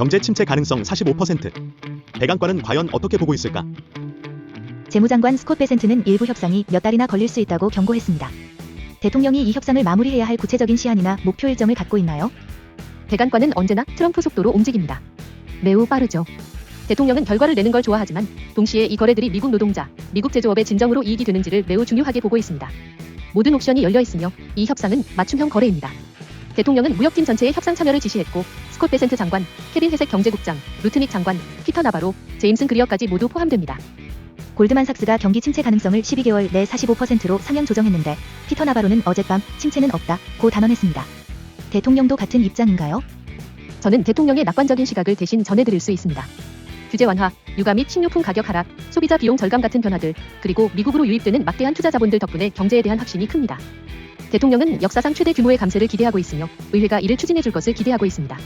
경제 침체 가능성 45%. 대강권은 과연 어떻게 보고 있을까? 재무장관 스콧 베센트는 일부 협상이 몇 달이나 걸릴 수 있다고 경고했습니다. 대통령이 이 협상을 마무리해야 할 구체적인 시한이나 목표 일정을 갖고 있나요? 대간과는 언제나 트럼프 속도로 움직입니다. 매우 빠르죠. 대통령은 결과를 내는 걸 좋아하지만 동시에 이 거래들이 미국 노동자, 미국 제조업의 진정으로 이익이 되는지를 매우 중요하게 보고 있습니다. 모든 옵션이 열려 있으며 이 협상은 맞춤형 거래입니다. 대통령은 무역팀 전체의 협상 참여를 지시했고 스콧 베센트 장관, 케빈 회색 경제국장, 루트닉 장관, 피터 나바로, 제임슨 그리어까지 모두 포함됩니다. 골드만삭스가 경기 침체 가능성을 12개월 내 45%로 상향 조정했는데 피터 나바로는 어젯밤 침체는 없다 고 단언했습니다. 대통령도 같은 입장인가요? 저는 대통령의 낙관적인 시각을 대신 전해드릴 수 있습니다. 규제 완화, 유가 및 식료품 가격 하락, 소비자 비용 절감 같은 변화들, 그리고 미국으로 유입되는 막대한 투자 자본들 덕분에 경제에 대한 확신이 큽니다. 대통령은 역사상 최대 규모의 감세를 기대하고 있으며 의회가 이를 추진해 줄 것을 기대하고 있습니다.